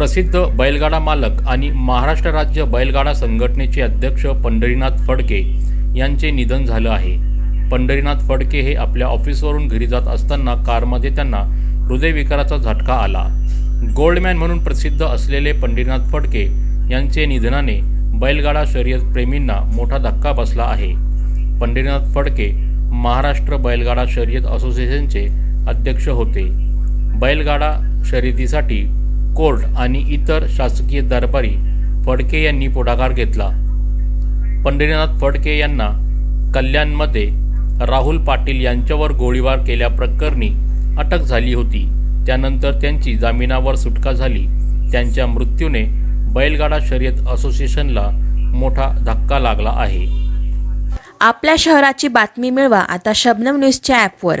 प्रसिद्ध बैलगाडा मालक आणि महाराष्ट्र राज्य बैलगाडा संघटनेचे अध्यक्ष पंढरीनाथ फडके यांचे निधन झालं आहे. पंढरीनाथ फडके हे आपल्या ऑफिसवरून घरी जात असताना कारमध्ये त्यांना हृदयविकाराचा झटका आला. गोल्डमॅन म्हणून प्रसिद्ध असलेले पंढरीनाथ फडके यांचे निधनाने बैलगाडा शर्यत प्रेमींना मोठा धक्का बसला आहे. पंढरीनाथ फडके महाराष्ट्र बैलगाडा शर्यत असोसिएशनचे अध्यक्ष होते. बैलगाडा शर्यतीसाठी कोर्ट आणि इतर शासकीय दरबारी फडके यांनी पुढाकार घेतला. पंढरीनाथ फडके यांना कल्याणमध्ये राहुल पाटील यांच्यावर गोळीबार केल्याप्रकरणी अटक झाली होती. त्यानंतर त्यांची जामिनावर सुटका झाली. त्यांच्या मृत्यूने बैलगाडा शर्यत असोसिएशनला मोठा धक्का लागला आहे. आपल्या शहराची बातमी मिळवा आता शबनम न्यूजच्या ॲपवर.